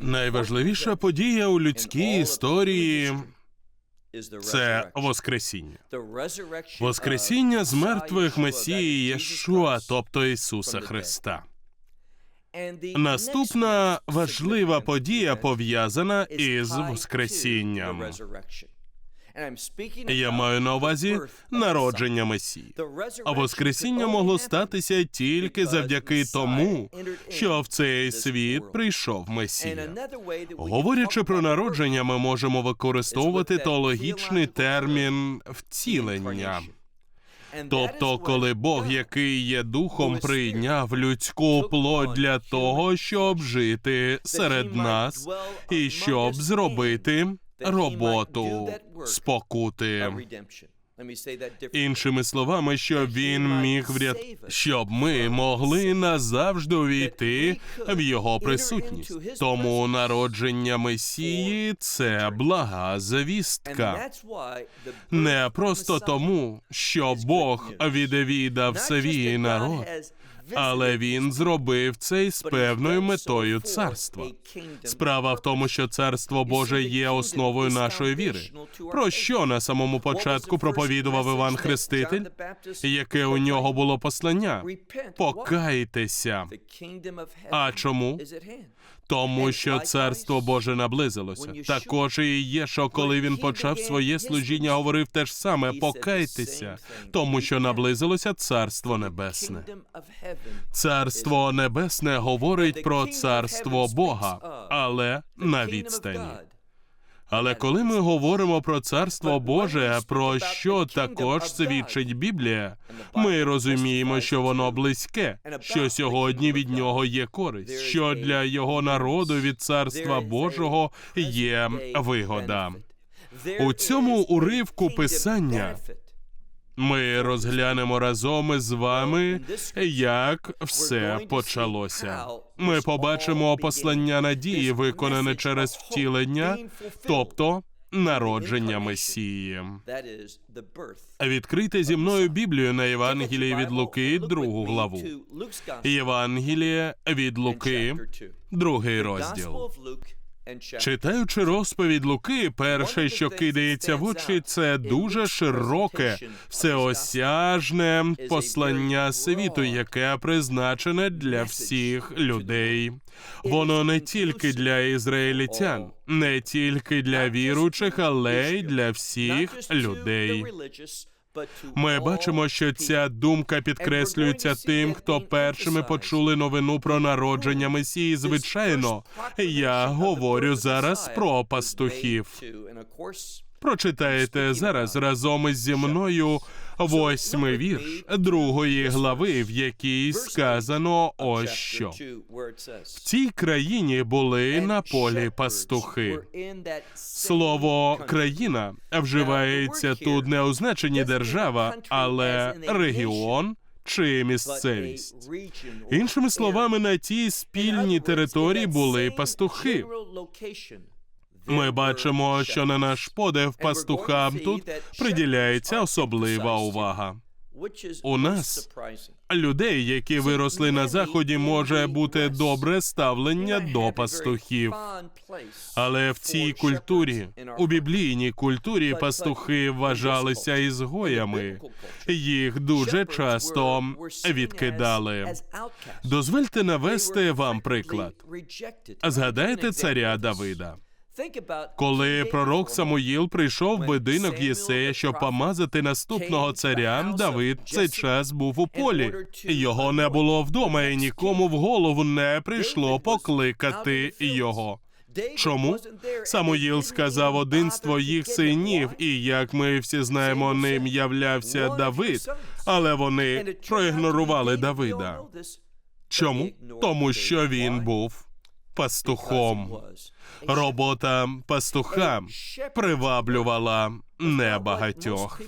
Найважливіша подія у людській історії це Воскресіння. Воскресіння з мертвих Месії Єшуа, тобто Ісуса Христа. Наступна важлива подія пов'язана із Воскресінням. Я маю на увазі народження Месії. А Воскресіння могло статися тільки завдяки тому, що в цей світ прийшов Месія. Говорячи про народження, ми можемо використовувати теологічний термін вцілення. Тобто, коли Бог, який є духом, прийняв людську плоть для того, щоб жити серед нас і щоб зробити роботу спокути. Іншими словами, щоб він міг врятувати, щоб ми могли назавжди увійти в його присутність. Тому народження Месії це блага звістка. Не просто тому, що Бог відвідав свій народ, але він зробив це з певною метою царства. Справа в тому, що царство Боже є основою нашої віри. Про що на самому початку проповідував Іван Хреститель, яке у нього було послання? Покайтеся. А чому? Тому що царство Боже наблизилося. Також і Єшо, коли він почав своє служіння, говорив те ж саме: покайтеся, тому що наблизилося царство небесне. Царство небесне говорить про царство Бога, але на відстані. Але коли ми говоримо про царство Боже, про що також свідчить Біблія, ми розуміємо, що воно близьке, що сьогодні від нього є користь, що для його народу від царства Божого є вигода. У цьому уривку писання ми розглянемо разом із вами, як все почалося. Ми побачимо послання надії, виконане через втілення, тобто народження Месії. Відкрийте зі мною Біблію на Євангелії від Луки, другу главу. Євангеліє від Луки, другий розділ. Читаючи розповідь Луки, перше, що кидається в очі, це дуже широке, всеосяжне послання світу, яке призначене для всіх людей. Воно не тільки для ізраїльтян, не тільки для віруючих, але й для всіх людей. Ми бачимо, що ця думка підкреслюється тим, хто першими почули новину про народження Месії. Звичайно, я говорю зараз про пастухів. Прочитаєте зараз разом із зі мною восьмий вірш другої глави, в якій сказано ось що в цій країні були на полі пастухи. Слово країна вживається тут не у значенні держава, але регіон. Чи місцевість іншими словами, на тій спільній території були пастухи. Ми бачимо, що на наш подив пастухам тут приділяється особлива увага. У нас людей, які виросли на заході, може бути добре ставлення до пастухів. Але в цій культурі, у біблійній культурі, пастухи вважалися ізгоями. Їх дуже часто відкидали. Дозвольте навести вам приклад. Згадайте царя Давида. Коли пророк Самуїл прийшов в будинок Єсея, щоб помазати наступного царя, Давид цей час був у полі. Його не було вдома, і нікому в голову не прийшло покликати його. Чому? Самуїл сказав один з твоїх синів, і як ми всі знаємо, ним являвся Давид, але вони проігнорували Давида. Чому? Тому що він був пастухом. Робота пастуха приваблювала небагатьох.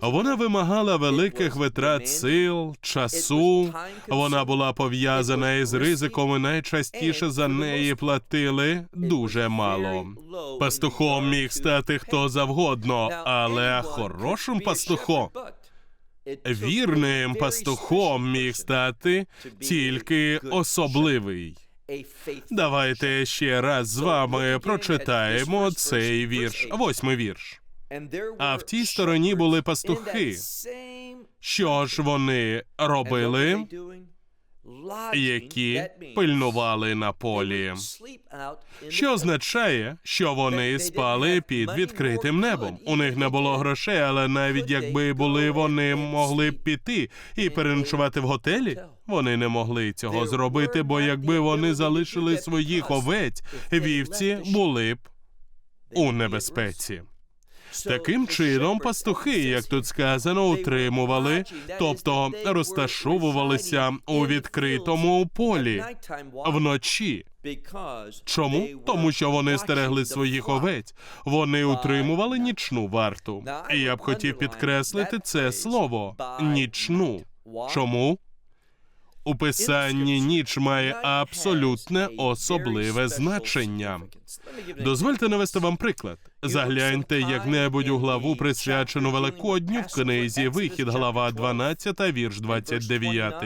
Вона вимагала великих витрат сил, часу. Вона була пов'язана із ризиком, і найчастіше за неї платили дуже мало. Пастухом міг стати хто завгодно, але хорошим пастухом, вірним пастухом міг стати тільки особливий. Давайте ще раз з вами прочитаємо цей вірш, восьмий вірш. А в тій стороні були пастухи. Що ж вони робили, які пильнували на полі? Що означає, що вони спали під відкритим небом. У них не було грошей, але навіть якби були, вони могли б піти і переночувати в готелі. Вони не могли цього зробити, бо якби вони залишили своїх овець, вівці були б у небезпеці. Таким чином, пастухи, як тут сказано, утримували, тобто розташовувалися у відкритому полі вночі. Чому? Тому що вони стерегли своїх овець, вони утримували нічну варту. І я б хотів підкреслити це слово нічну. Чому? У писанні ніч має абсолютне особливе значення. Дозвольте навести вам приклад. Загляньте як-небудь у главу, присвячену Великодню в книзі Вихід, глава 12, вірш 29.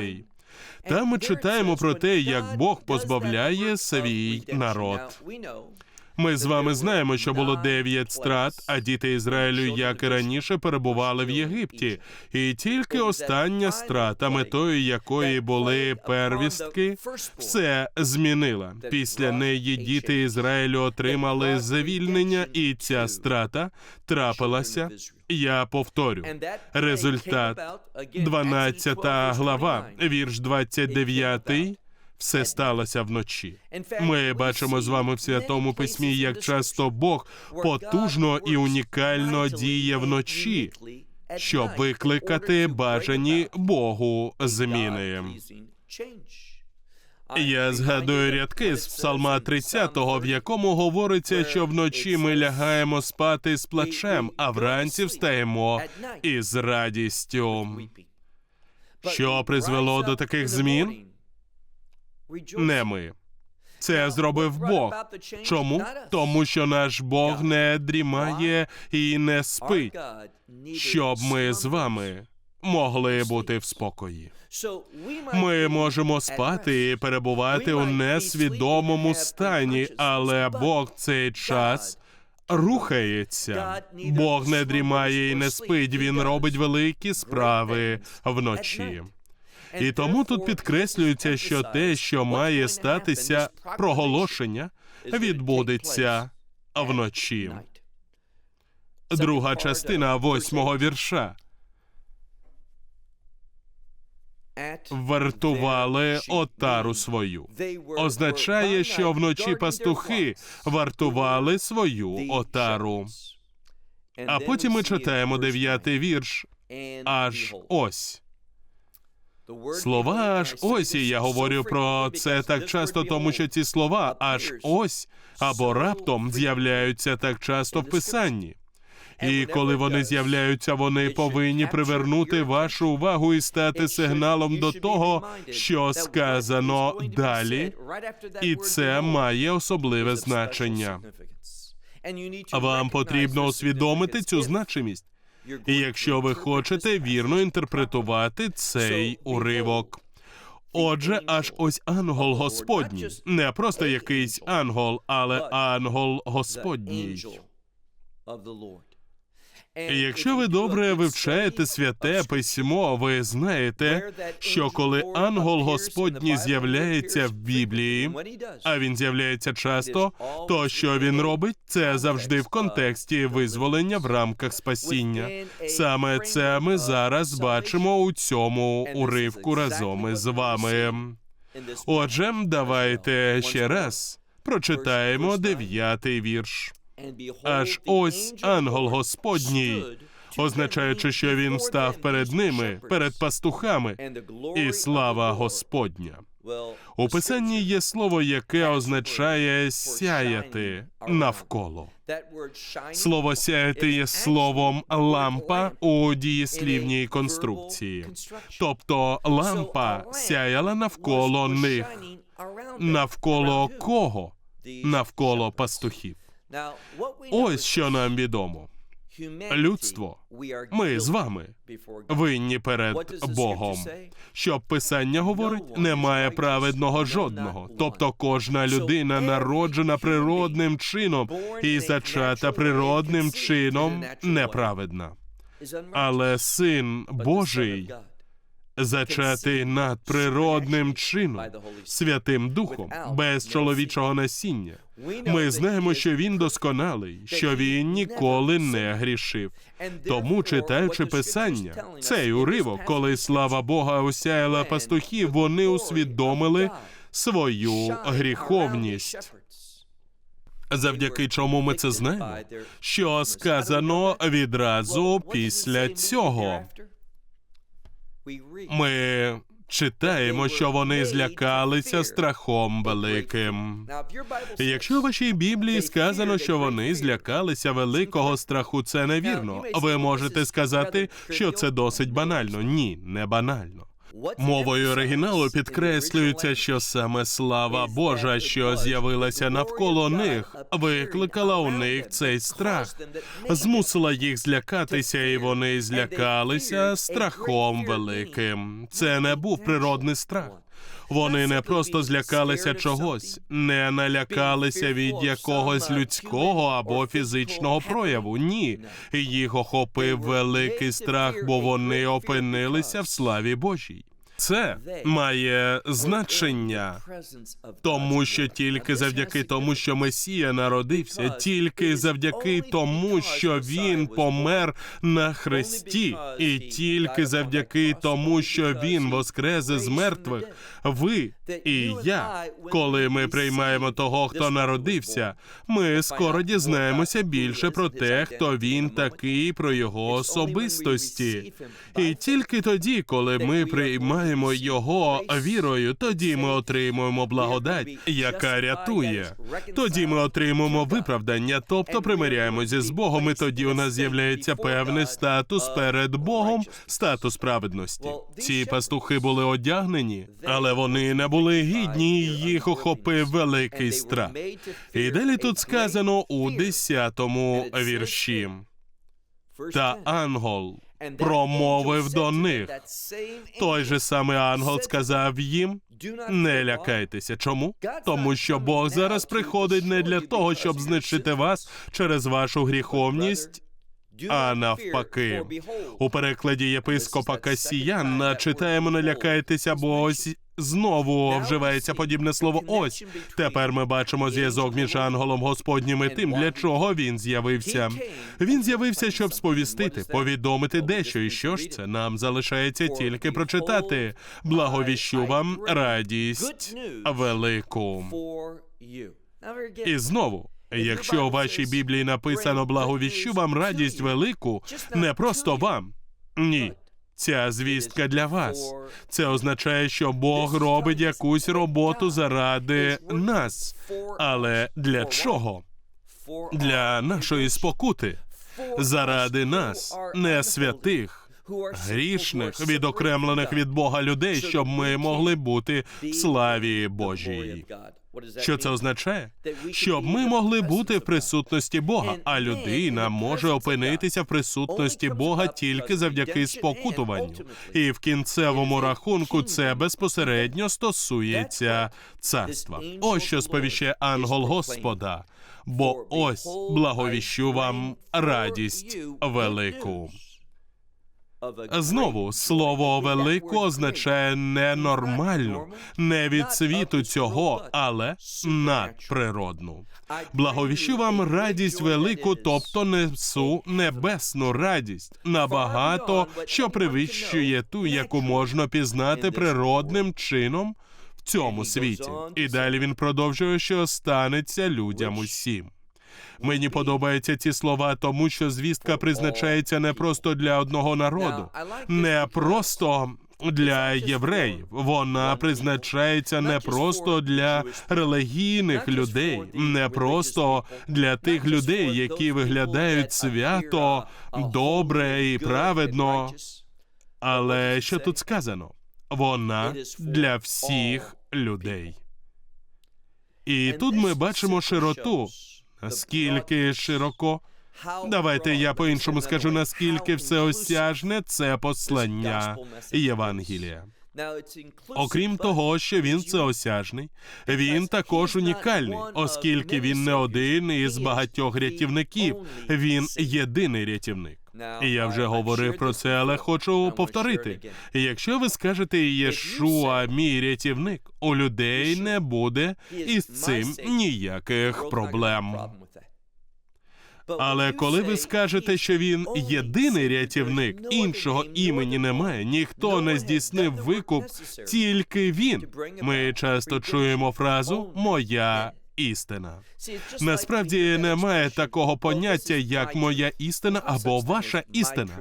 Там ми читаємо про те, як Бог позбавляє свій народ. Ми з вами знаємо, що було дев'ять страт, а діти Ізраїлю, як і раніше, перебували в Єгипті, і тільки остання страта, метою якої були первістки, все змінила. Після неї діти Ізраїлю отримали звільнення, і ця страта трапилася. Я повторю. Результат 12 глава, вірш 29, все сталося вночі. Ми бачимо з вами в святому письмі, як часто Бог потужно і унікально діє вночі, щоб викликати бажані Богу зміни. Я згадую рядки з Псалма 30, в якому говориться, що вночі ми лягаємо спати з плачем, а вранці встаємо із радістю. Що призвело до таких змін? Не ми. Це зробив Бог. Чому? Тому що наш Бог не дрімає і не спить, щоб ми з вами могли бути в спокої. Ми можемо спати і перебувати у несвідомому стані, але Бог цей час рухається. Бог не дрімає і не спить. Він робить великі справи вночі. І тому тут підкреслюється, що те, що має статися проголошення, відбудеться вночі. Друга частина восьмого вірша. Вартували отару свою. Означає, що вночі пастухи вартували свою отару. А потім ми читаємо дев'ятий вірш. Аж ось. Слова аж ось, і я говорю про це так часто, тому що ці слова аж ось або раптом з'являються так часто в писанні. І коли вони з'являються, вони повинні привернути вашу увагу і стати сигналом до того, що сказано далі, і це має особливе значення. Вам потрібно усвідомити цю значимість. Якщо ви хочете вірно інтерпретувати цей уривок. Отже, аж ось ангел Господній, не просто якийсь ангел, але ангел Господній. І Якщо ви добре вивчаєте святе письмо, ви знаєте, що коли ангел Господній з'являється в Біблії, а він з'являється часто, то що він робить, це завжди в контексті визволення в рамках спасіння. Саме це ми зараз бачимо у цьому уривку разом із вами. Отже, давайте ще раз Прочитаємо дев'ятий вірш. Аж ось ангел Господній, означаючи, що він став перед ними, перед пастухами, і слава Господня. У писанні є слово, яке означає сяяти навколо. Слово сяяти є словом лампа у дієслівній конструкції. Тобто лампа сяяла навколо них. Навколо кого? Навколо пастухів. Ось що нам відомо. Людство, ми з вами винні перед Богом. Що писання говорить, немає праведного жодного. Тобто кожна людина народжена природним чином і зачата природним чином неправедна. Але син Божий зачатий надприродним чином, Святим Духом, без чоловічого насіння. Ми знаємо, що він досконалий, що він ніколи не грішив. Тому, читаючи писання, цей уривок, коли слава Бога осяяла пастухів, вони усвідомили свою гріховність. Завдяки чому ми це знаємо? Що сказано відразу після цього? Ми читаємо, що вони злякалися страхом великим. Якщо у вашій Біблії сказано, що вони злякалися великого страху, це невірно. Ви можете сказати, що це досить банально. Ні, не банально. Мовою оригіналу підкреслюється, що саме слава Божа, що з'явилася навколо них, викликала у них цей страх, змусила їх злякатися, і вони злякалися страхом великим. Це не був природний страх. Вони не просто злякалися чогось, не налякалися від якогось людського або фізичного прояву. Ні, їх охопив великий страх, бо вони опинилися в славі Божій. Це має значення, тому що тільки завдяки тому, що Месія народився, тільки завдяки тому, що він помер на хресті, і тільки завдяки тому, що він воскрес з мертвих, ви і я, коли ми приймаємо того, хто народився, ми скоро дізнаємося більше про те, хто він такий, про його особистості. І тільки тоді, коли ми приймаємо його вірою, тоді ми отримуємо благодать, яка рятує. Тоді ми отримуємо виправдання, тобто примиряємося з Богом, і тоді у нас з'являється певний статус перед Богом, статус праведності. Ці пастухи були одягнені, але вони не були гідні, і їх охопив великий страх. І далі тут сказано у десятому вірші. Та ангел промовив до них. Той же самий ангел сказав їм: не лякайтеся. Чому? Тому що Бог зараз приходить не для того, щоб знищити вас через вашу гріховність. А навпаки, у перекладі єпископа Касіяна читаємо не лякайтеся, бо ось знову вживається подібне слово. Ось тепер ми бачимо зв'язок між ангелом Господнім і тим, для чого він з'явився. Він з'явився, щоб сповістити, повідомити дещо, і що ж це нам залишається тільки прочитати. Благовіщу вам радість велику. І знову. Якщо у вашій Біблії написано благовіщу вам радість велику, не просто вам. Ні. Ця звістка для вас. Це означає, що Бог робить якусь роботу заради нас. Але для чого? Для нашої спокути. Заради нас, не святих, грішних, відокремлених від Бога людей, щоб ми могли бути в славі Божій. Що це означає? Щоб ми могли бути в присутності Бога, а людина може опинитися в присутності Бога тільки завдяки спокутуванню. І в кінцевому рахунку це безпосередньо стосується царства. Ось що сповіщає ангел Господа. Бо ось благовіщу вам радість велику. Знову слово велику означає ненормальну, не від світу цього, але надприродну. Благовіщу вам радість велику, тобто несу небесну радість, набагато що привищує ту, яку можна пізнати природним чином в цьому світі. І далі він продовжує, що станеться людям усім. Мені подобаються ці слова, тому що звістка призначається не просто для одного народу, не просто для євреїв. Вона призначається не просто для релігійних людей, не просто для тих людей, які виглядають свято, добре і праведно. Але що тут сказано? Вона для всіх людей. І тут ми бачимо широту. Наскільки широко? Давайте я по-іншому скажу, наскільки всеосяжне це послання Євангелія. Окрім того, що він всеосяжний, він також унікальний, оскільки він не один із багатьох рятівників, він єдиний рятівник. І я вже говорив про це, але хочу повторити. Якщо ви скажете Єшуа, мій рятівник, у людей не буде із цим ніяких проблем. Але коли ви скажете, що він єдиний рятівник, іншого імені немає, ніхто не здійснив викуп, тільки він. Ми часто чуємо фразу Моя істина. Насправді немає такого поняття, як моя істина або ваша істина.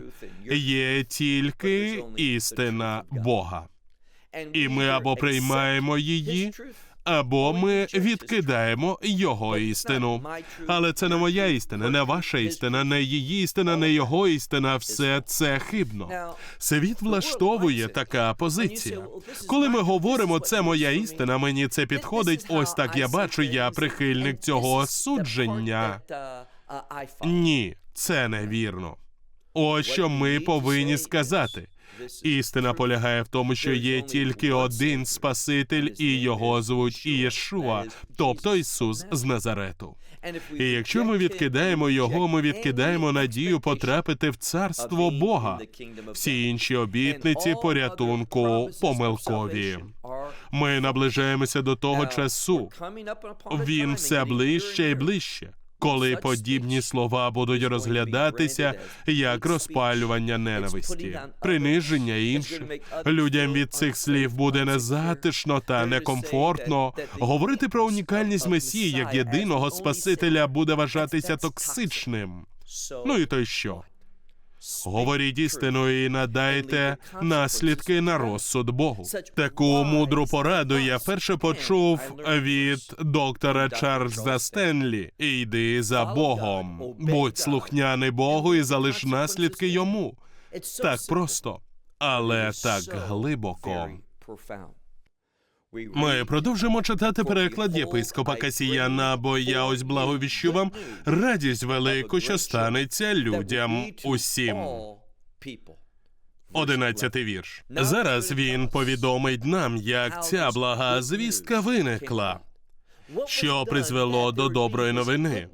Є тільки істина Бога. І ми або приймаємо її, або ми відкидаємо його істину. Але це не моя істина, не ваша істина, не її істина, не його істина. Все це хибно. Світ влаштовує така позиція. Коли ми говоримо, це моя істина, мені це підходить. Ось так я бачу, я прихильник цього судження. Ні, це невірно. Ось що ми повинні сказати. Істина полягає в тому, що є тільки один Спаситель, і його звуть Ієшуа, тобто Ісус з Назарету. І якщо ми відкидаємо його, ми відкидаємо надію потрапити в царство Бога. Всі інші обітниці порятунку помилкові. Ми наближаємося до того часу. Він все ближче і ближче. Коли подібні слова будуть розглядатися як розпалювання ненависті, приниження інших, людям від цих слів буде незатишно та некомфортно. Говорити про унікальність Месії як єдиного Спасителя буде вважатися токсичним. Ну і то й що? Говоріть істину і надайте наслідки на розсуд Богу. Таку мудру пораду я вперше почув від доктора Чарльза Стенлі. Йди за Богом, будь слухняний Богу і залиш наслідки йому. Так просто, але так глибоко. Ми продовжимо читати переклад єпископа Касіяна, бо я ось благовіщу вам радість велику, що станеться людям усім. Одинадцятий вірш. Зараз він повідомить нам, як ця блага звістка виникла, що призвело до доброї новини.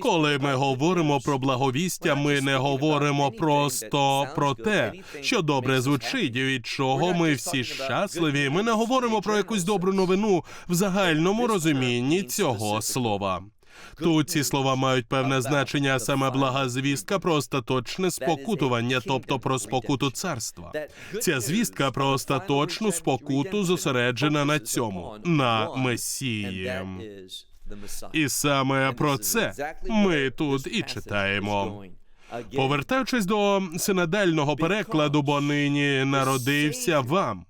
Коли ми говоримо про благовістя, ми не говоримо просто про те, що добре звучить, і від чого ми всі щасливі. Ми не говоримо про якусь добру новину в загальному розумінні цього слова. Тут ці слова мають певне значення, а саме блага звістка про остаточне спокутування, тобто про спокуту царства. Ця звістка про остаточну спокуту зосереджена на цьому, на Месії. І саме про це ми тут і читаємо. Повертаючись до синодального перекладу, бо нині народився вам.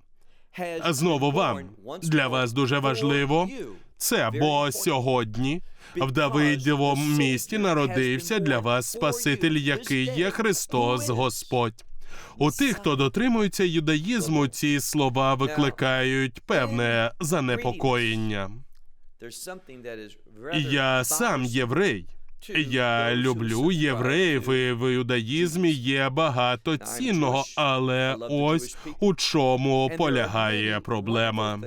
А знову вам для вас дуже важливо це, бо сьогодні в Давидовому місті народився для вас Спаситель, який є Христос Господь. У тих, хто дотримується юдаїзму, ці слова викликають певне занепокоєння. Я сам єврей. Я люблю євреїв, і в юдаїзмі є багато цінного, але ось у чому полягає проблема.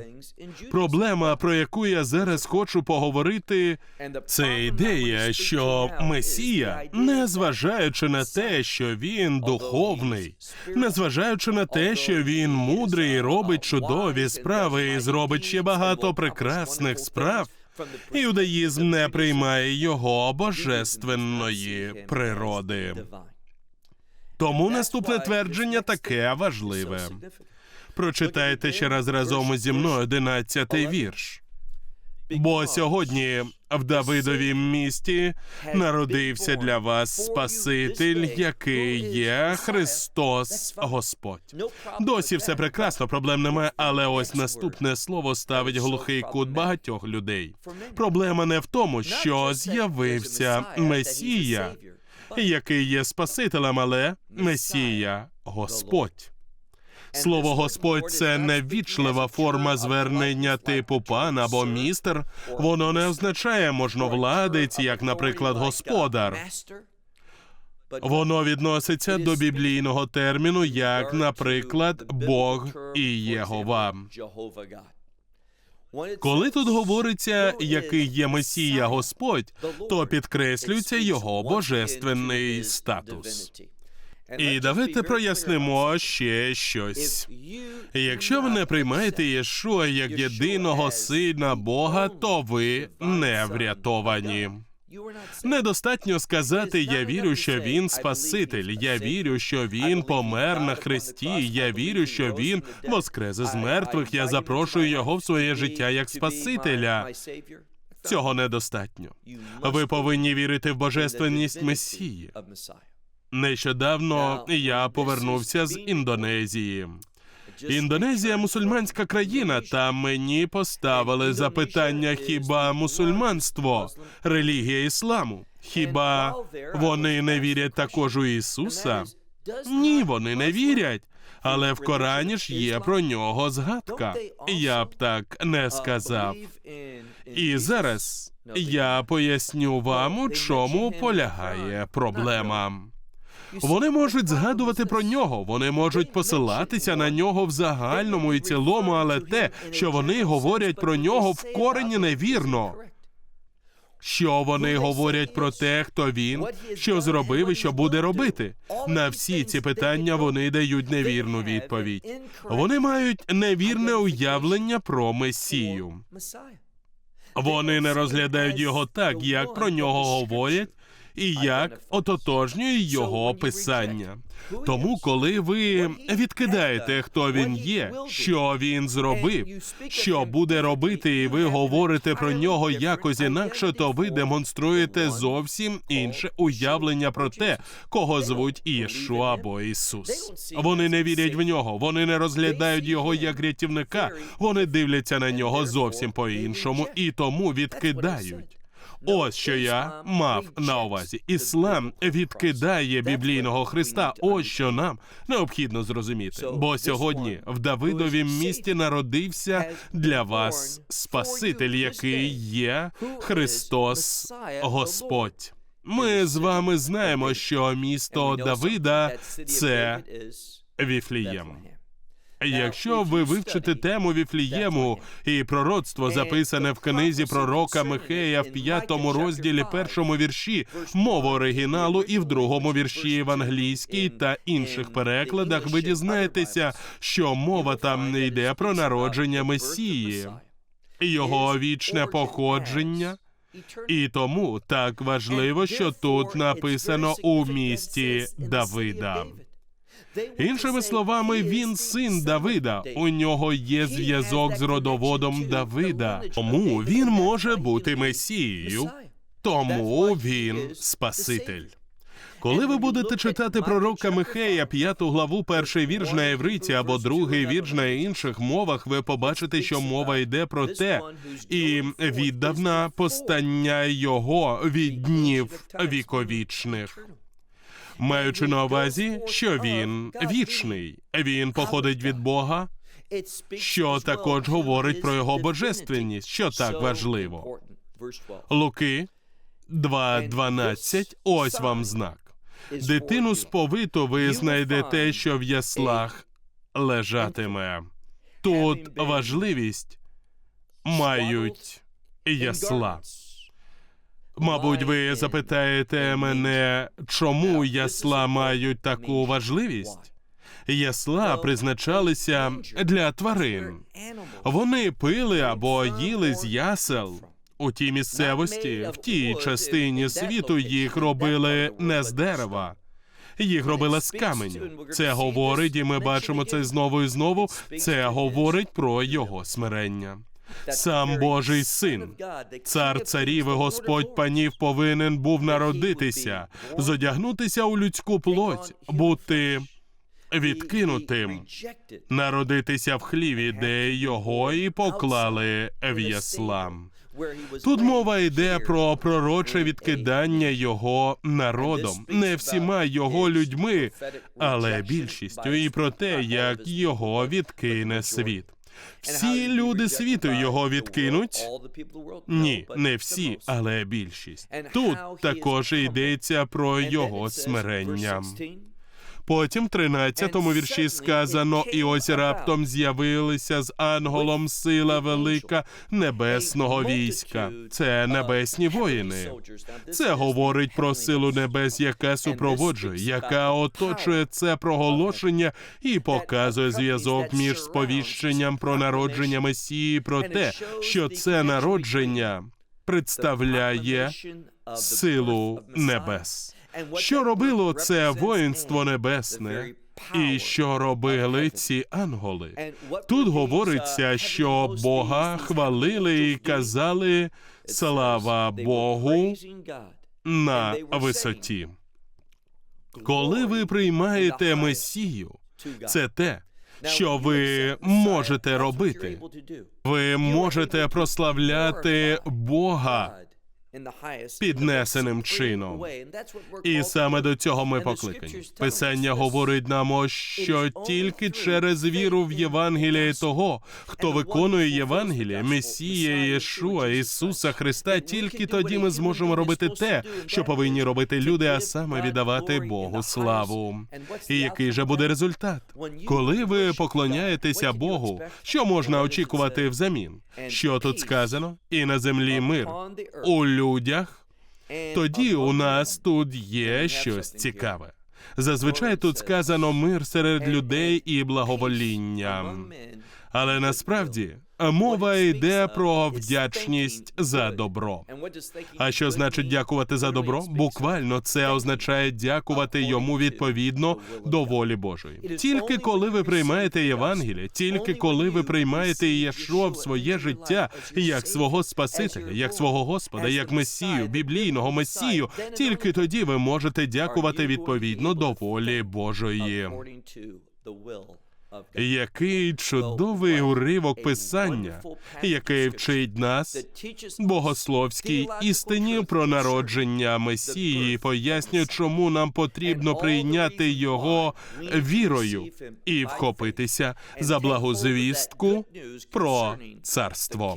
Проблема, про яку я зараз хочу поговорити, це ідея, що Месія, незважаючи на те, що він духовний, незважаючи на те, що він мудрий, і робить чудові справи і зробить ще багато прекрасних справ. Іудаїзм не приймає його божественної природи. Тому наступне твердження таке важливе. Прочитайте ще раз разом зі мною одинадцятий вірш. Бо сьогодні в Давидовім місті народився для вас Спаситель, який є Христос Господь. Досі все прекрасно, проблем немає, але ось наступне слово ставить глухий кут багатьох людей. Проблема не в тому, що з'явився Месія, який є Спасителем, але Месія Господь. Слово Господь це невічлива форма звернення типу пан або містер. Воно не означає можновладець, як, наприклад, господар. Воно відноситься до біблійного терміну, як, наприклад, Бог і Єгова. Коли тут говориться, який є Месія Господь, то підкреслюється його божественний статус. І давайте прояснимо ще щось. Якщо ви не приймаєте Єшуа як єдиного сина Бога, то ви не врятовані. Недостатньо сказати Я вірю, що він Спаситель. Я вірю, що він помер на хресті. Я вірю, що він воскрес з мертвих. Я запрошую його в своє життя як Спасителя. Цього недостатньо. Ви повинні вірити в божественність Месії. Нещодавно я повернувся з Індонезії. Індонезія мусульманська країна, та мені поставили запитання: хіба мусульманство, релігія ісламу? Хіба вони не вірять також у Ісуса? Ні, вони не вірять. Але в Корані ж є про нього згадка. Я б так не сказав. І зараз я поясню вам, у чому полягає проблема. Вони можуть згадувати про нього, вони можуть посилатися на нього в загальному і цілому, але те, що вони говорять про нього, в корені невірно. Що вони говорять про те, хто він, що зробив і що буде робити. На всі ці питання вони дають невірну відповідь. Вони мають невірне уявлення про Месію. Вони не розглядають його так, як про нього говорять, і як ототожнює його писання. Тому, коли ви відкидаєте, хто він є, що він зробив, що буде робити, і ви говорите про нього якось інакше, то ви демонструєте зовсім інше уявлення про те, кого звуть Ішу або Ісус. Вони не вірять в нього, вони не розглядають його як рятівника, вони дивляться на нього зовсім по-іншому і тому відкидають. Ось що я мав на увазі. Іслам відкидає біблійного Христа. Ось що нам необхідно зрозуміти. Бо сьогодні в Давидовім місті народився для вас Спаситель, який є Христос Господь. Ми з вами знаємо, що місто Давида це Віфлієм. Якщо ви вивчите тему Віфлієму і пророцтво, записане в книзі пророка Михея в п'ятому розділі першому вірші, мову оригіналу і в другому вірші в та інших перекладах, ви дізнаєтеся, що мова там не йде про народження Месії, його вічне походження. І тому так важливо, що тут написано у місті Давида. Іншими словами, він син Давида. У нього є зв'язок з родоводом Давида. Тому він може бути месією, тому він Спаситель. Коли ви будете читати пророка Михея, п'яту главу, перший вірш на євриті або другий вірш на інших мовах, ви побачите, що мова йде про те, і віддавна постання його від днів віковічних маючи на увазі, що він вічний, він походить від Бога, що також говорить про його божественність, що так важливо. Луки 2.12, ось вам знак. Дитину сповиту ви знайдете, що в яслах лежатиме. Тут важливість мають ясла. Мабуть, ви запитаєте мене, чому ясла мають таку важливість? Ясла призначалися для тварин. Вони пили або їли з ясел. У тій місцевості, в тій частині світу їх робили не з дерева. їх робила з каменю. Це говорить, і ми бачимо це знову і знову. Це говорить про його смирення. Сам Божий син, цар царів і Господь панів повинен був народитися, зодягнутися у людську плоть, бути відкинутим, народитися в хліві, де його і поклали в яслам. Тут мова йде про пророче відкидання його народом, не всіма його людьми, але більшістю, і про те, як його відкине світ. Всі люди світу його відкинуть. Ні, не всі, але більшість. Тут також йдеться про його смирення. Потім в 13-му вірші сказано, і ось раптом з'явилися з ангелом сила велика небесного війська. Це небесні воїни. Це говорить про силу небес, яка супроводжує, яка оточує це проголошення і показує зв'язок між сповіщенням про народження Месії, про те, що це народження представляє силу небес. Що робило це воїнство небесне, і що робили ці ангели? Тут говориться, що Бога хвалили і казали слава Богу на висоті. Коли ви приймаєте Месію, це те, що ви можете робити. Ви можете прославляти Бога піднесеним чином. І саме до цього ми покликані. Писання говорить нам, що тільки через віру в Євангеліє того, хто виконує Євангеліє, Месія Єшуа, Ісуса Христа, тільки тоді ми зможемо робити те, що повинні робити люди, а саме віддавати Богу славу. І який же буде результат? Коли ви поклоняєтеся Богу, що можна очікувати взамін? Що тут сказано? І на землі мир у людях. Тоді у нас тут є щось цікаве. Зазвичай тут сказано мир серед людей і благовоління. Але насправді мова йде про вдячність за добро. А що значить дякувати за добро? Буквально це означає дякувати йому відповідно до волі Божої. Тільки коли ви приймаєте Євангеліє, тільки коли ви приймаєте Єшуа в своє життя як свого Спасителя, як свого Господа, як Месію, біблійного Месію, тільки тоді ви можете дякувати відповідно до волі Божої. Який чудовий уривок писання, який вчить нас богословській істині про народження Месії, пояснює, чому нам потрібно прийняти його вірою і вхопитися за благозвістку про царство.